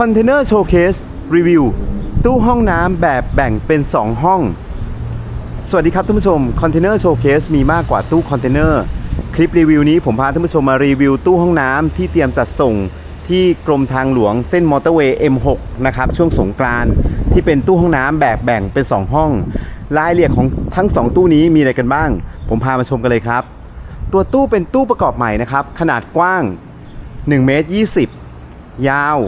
Container Showcase Review ตู้ห้องน้ำแบบแบ่งเป็น 2 ห้อง สวัสดีครับท่านผู้ชม Container Showcase มีมากกว่าตู้คอนเทนเนอร์คลิปรีวิวนี้ผมพาท่านผู้ชมมารีวิวตู้ห้องน้ำที่เตรียมจัดส่งที่กรมทางหลวงเส้นมอเตอร์เวย์ M6 นะครับช่วงสงกรานที่เป็นตู้ห้องน้ำแบบแบ่งเป็น 2 ห้อง รายละเอียดของทั้ง 2 ตู้นี้มีอะไรกันบ้าง ผมพามาชมกันเลยครับ ตัวตู้เป็นตู้ประกอบใหม่นะครับ ขนาดกว้าง 1 เมตร 20 ยาว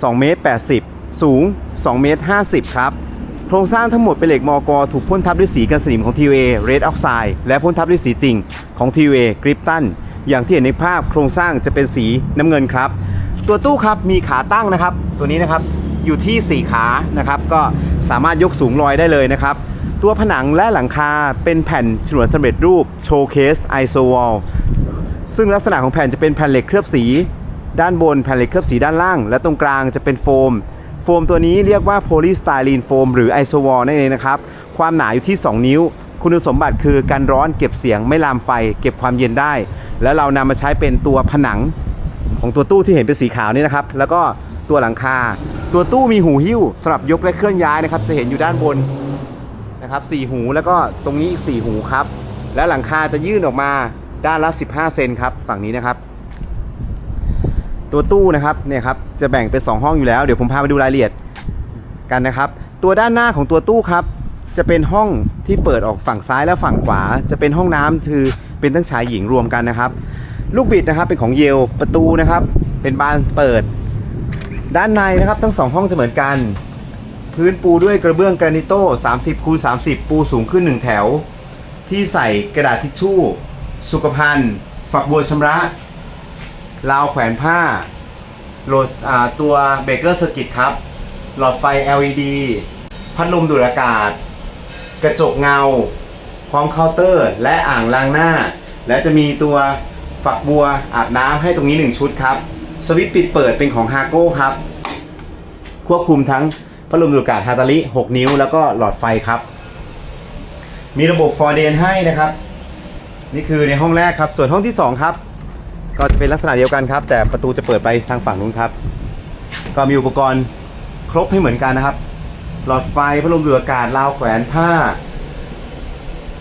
2เมตร80 สูง2เมตร50 ครับ โครงสร้างทั้งหมดเป็นเหล็กมอกอถูกพ่นทับด้วยสีกันสนิมของ TVA Red Oxide และพ่นทับด้วยสีจริงของ TVA Krypton อย่างที่เห็นในภาพโครงสร้างจะเป็นสีน้ำเงินครับ ตัวตู้ครับมีขาตั้งนะครับ ตัวนี้นะครับอยู่ที่ 4 ขานะครับ ก็สามารถยกสูงลอยได้เลยนะครับ ตัวผนังและหลังคาเป็นแผ่นฉนวนสำเร็จรูป Showcase ISO Wall ซึ่งลักษณะของแผ่นจะเป็นแผ่นเหล็กเคลือบสี ด้านบนแผ่นเหล็กเคลือบสีด้านล่าง และตรงกลางจะเป็นโฟม โฟมตัวนี้เรียกว่าโพลีสไตรีนโฟมหรือไอโซวอลนั่นเองนะครับ ความหนาอยู่ที่ 2 นิ้ว คุณสมบัติคือการร้อนเก็บเสียงไม่ลามไฟ เก็บความเย็นได้ แล้วเรานำมาใช้เป็นตัวผนังของตัวตู้ที่เห็นเป็นสีขาวนี่นะครับ แล้วก็ตัวหลังคา ตัวตู้มีหูหิ้วสำหรับยกและเคลื่อนย้ายนะครับ จะเห็นอยู่ด้านบนนะครับ4หูแล้วก็ตรงนี้อีก 4 หูครับ และหลังคาจะยื่นออกมาด้านละ 15 เซนครับ ฝั่งนี้นะครับ ตัวตู้นะครับเนี่ยครับจะแบ่งเป็น 2 ห้องอยู่แล้ว เดี๋ยวผมพาไปดูรายละเอียดกันนะครับ ตัวด้านหน้าของตัวตู้ครับ จะเป็นห้องที่เปิดออกฝั่งซ้ายและฝั่งขวา จะเป็นห้องน้ำคือเป็นทั้งชายหญิงรวมกันนะครับ ลูกบิดนะครับเป็นของเยลประตูนะครับ เป็นบานเปิด ด้านในนะครับทั้งสองห้องจะเหมือนกัน พื้นปูด้วยกระเบื้องกรนิโต้ 30คูณ30 ปูสูงขึ้น 1 แถว ที่ใส่กระดาษทิชชู่ สุขภัณฑ์ ฝักบัวชำระ ราวแขวนผ้าโหลดตัวเบเกอร์สกิตครับ หลอดไฟ LED พัดลมดูดอากาศ กระจกเงา พร้อมเคาน์เตอร์ และอ่างล้างหน้า และจะมีตัวฝักบัวอาบน้ำให้ตรงนี้ 1 ชุดครับ สวิตช์ปิดเปิดเป็นของฮาโก้ครับ ควบคุมทั้งพัดลมดูดอากาศฮาตาลิ 6 นิ้ว แล้วก็หลอดไฟครับ มีระบบฟอร์เดนให้นะครับ นี่คือในห้องแรกครับ ส่วนห้องที่ 2 ครับ ก็จะเป็นลักษณะเดียวกันครับ แต่ประตูจะเปิดไปทางฝั่งนู้นครับ ก็มีอุปกรณ์ครบให้เหมือนกันนะครับ หลอดไฟพัดลมดูดอากาศราวแขวนผ้า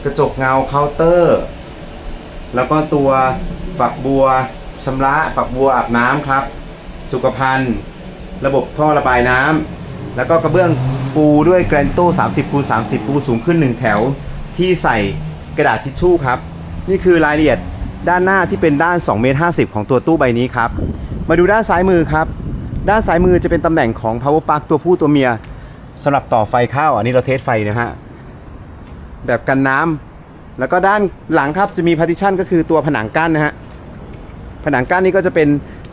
กระจกเงาเคาน์เตอร์ แล้วก็ตัวฝักบัวชำระฝักบัวอาบน้ำครับ สุขภัณฑ์ ระบบท่อระบายน้ำแล้วก็กระเบื้องปูด้วยแกรนโต้30คูณ30 ปูสูงขึ้น 1 แถว ที่ใส่กระดาษทิชชู่ครับ นี่คือรายละเอียด ด้านหน้าที่เป็นด้าน2เมตร50 ของตัวตู้ใบนี้ครับ มาดูด้านซ้ายมือครับ ด้านซ้ายมือจะเป็นตำแหน่งของ power plug ตัวผู้ตัวเมียสำหรับต่อไฟเข้าอันนี้เราเทสไฟนะฮะแบบกันน้ำแล้วก็ด้านหลังครับจะมี partition ก็คือตัวผนังกั้นนะฮะผนังกั้นนี้ก็จะเป็น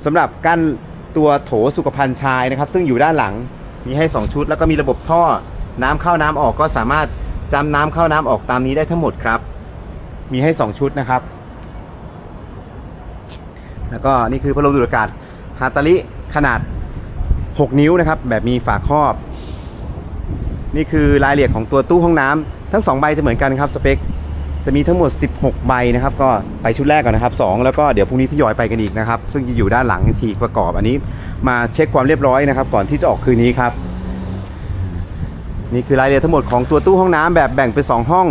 สำหรับกั้นตัวโถสุขภัณฑ์ชายนะครับ ซึ่งอยู่ด้านหลังมีให้ 2 ชุด แล้วก็มีระบบท่อน้ำเข้าน้ำออกก็สามารถจำน้ำเข้าน้ำออกตามนี้ได้ทั้งหมดครับ มีให้ 2 ชุดนะครับ แล้วก็นี่คือพัดลมดูดอากาศฮาตาลิขนาด 6 นิ้วนะครับ แบบมีฝาครอบ นี่คือรายละเอียดของตัวตู้ห้องน้ำทั้ง 2 ใบจะเหมือนกันครับสเปคจะมีทั้งหมด 16 ใบนะครับ ก็ไปชุดแรกก่อนนะครับ 2 แล้วก็เดี๋ยวพรุ่งนี้ทยอยไปกันอีกนะครับ ซึ่งจะอยู่ด้านหลังทีประกอบอันนี้ มาเช็คความเรียบร้อยนะครับ ก่อนที่จะออกคืนนี้ครับ นี่คือรายละเอียดทั้งหมดของตัวตู้ห้องน้ำแบบแบ่งเป็น2ห้อง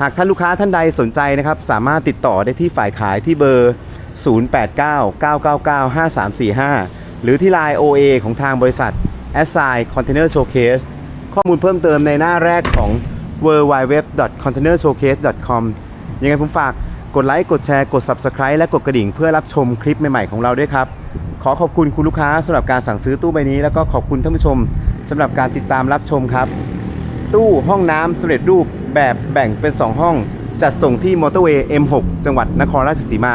หากท่านลูกค้าท่านใดสนใจนะครับ สามารถติดต่อได้ที่ฝ่ายขายที่เบอร์ 0899995345 หรือที่ Line OA ของทางบริษัท s i Container Showcase ข้อมูลเพิ่มเติมในหน้าแรกของ w w w c o n t a i n e r s h o w c a s e c o m ยังไงผมฝากกดไลค์ กดแชร์ กด Subscribe และกดกระดิ่งเพื่อรับชมคลิปใหม่ ๆ ของเราด้วยครับ ขอขอบคุณคุณลูกค้าสำหรับการสั่งซื้อตู้ใบนี้ แล้วก็ขอบคุณท่านผู้ชมสำหรับการติดตามรับชมครับ ตู้ห้องน้ำสำเร็จรูปแบบแบ่งเป็น 2 ห้อง จัดส่งที่มอเตอร์เวย์ M6 จังหวัดนครราชสีมา